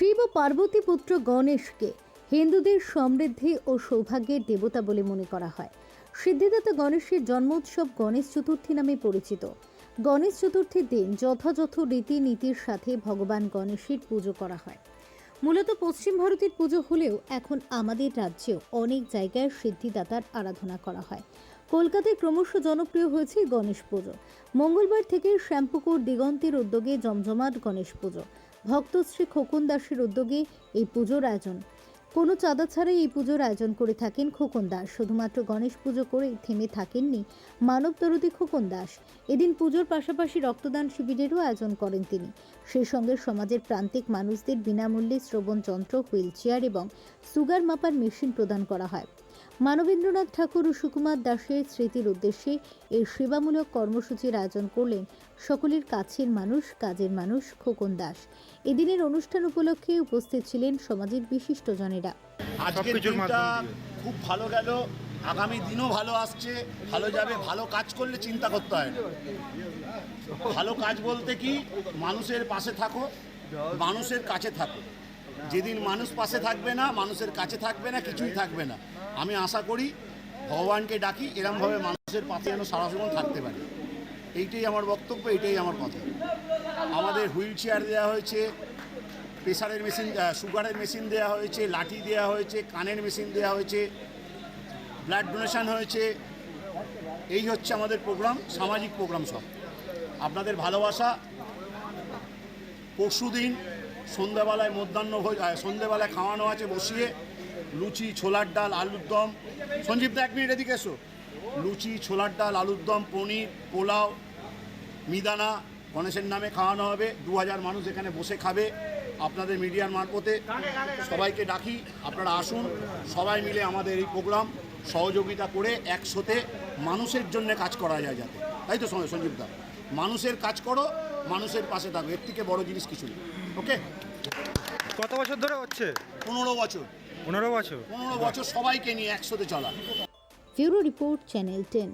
শিব ও পার্বতী পুত্র গণেশকে হিন্দুদের সমৃদ্ধি ও সৌভাগ্যের দেবতা বলে মনে করা হয়। সিদ্ধিদাতা গণেশের জন্মোৎসব গণেশ চতুর্থী নামে পরিচিত। গণেশ চতুর্থীর দিন যথাযথ রীতিনীতির সাথে ভগবান গণেশের পুজো করা হয়। মূলত পশ্চিম ভারতের পুজো হলেও এখন আমাদের রাজ্যেও অনেক জায়গায় সিদ্ধিদাতার আরাধনা করা হয়। কলকাতায় ক্রমশ জনপ্রিয় হয়েছে গণেশ পুজো। মঙ্গলবার থেকে শ্যাম্পুকুর দিগন্তের উদ্যোগে জমজমাট গণেশ পুজো। ভক্ত শ্রী খোকন দাসের উদ্যোগে এই পুজোর আয়োজন। কোনো চাঁদা ছাড়াই এই পুজোর আয়োজন করে থাকেন খোকন দাস। শুধুমাত্র গণেশ পুজো করে থেমে থাকেননি মানব খোকন দাস। এদিন পুজোর পাশাপাশি রক্তদান শিবিরেরও আয়োজন করেন তিনি। সেই সঙ্গে সমাজের প্রান্তিক মানুষদের বিনামূল্যে শ্রবণ যন্ত্র হুইল চেয়ার এবং সুগার মাপার মেশিন প্রদান করা হয়। মানবেন্দ্রনাথ ঠাকুর ও সুকুমার দাসের স্মৃতির উদ্দেশ্যে এই সেবামূলক কর্মসূচির আয়োজন করলেন সকলের কাছের মানুষ কাজের মানুষ খোকন দাস। এদিনের অনুষ্ঠান উপলক্ষে উপস্থিত ছিলেন সমাজের বিশিষ্টজনেরা। আজকের দিনটা খুব ভালো গেল। আগামী দিনও ভালো আসছে। ভালো যাবে ভালো কাজ করলে চিন্তা করতে হয় ভালো কাজ বলতে কি? মানুষের পাশে থাকো মানুষের কাছে থাকো। যেদিন মানুষ পাশে থাকবে না, মানুষের কাছে থাকবে না, কিছুই থাকবে না। আমি আশা করি ভগবানকে ডাকি, এরমভাবে মানুষের পাশে যেন সারা জীবন থাকতে পারি। এইটাই আমার বক্তব্য, এইটাই আমার কথা। আমাদের হুইল চেয়ার দেওয়া হয়েছে প্রেশারের মেশিন সুগারের মেশিন দেওয়া হয়েছে, লাঠি দেওয়া হয়েছে, কানের মেশিন দেওয়া হয়েছে, ব্লাড ডোনেশন হয়েছে। এই হচ্ছে আমাদের প্রোগ্রাম, সামাজিক প্রোগ্রাম সব। আপনাদের ভালোবাসা পরশু দিন সন্ধ্যাবেলায় মধ্যাহ্ন ভোজ সন্ধ্যেবেলায় খাওয়ানো আছে বসিয়ে। লুচি, ছোলার ডাল, আলুর দম। সঞ্জীব দা এক মিনিট এদিকে এসো। লুচি, ছোলার ডাল, আলুর দম, পনির, পোলাও, মিদানা, গণেশের নামে খাওয়ানো হবে। দু হাজার মানুষ এখানে বসে খাবে আপনাদের মিডিয়ার মারফতে। সবাইকে ডাকি, আপনারা আসুন। সবাই মিলে আমাদের এই প্রোগ্রাম সহযোগিতা করে একসাথে মানুষের জন্য কাজ করা যায় যাতে। তাই তো সঞ্জীব সঞ্জীব দা? মানুষের কাজ করো মানুষের পাশে থাকো। এর থেকে বড় জিনিস কিছু নেই। ওকে কত বছর ধরে হচ্ছে? পনেরো বছর। পনেরো বছর? পনেরো বছর সবাইকে নিয়ে একসাথে চলা ব্যুরো রিপোর্ট চ্যানেল টেন।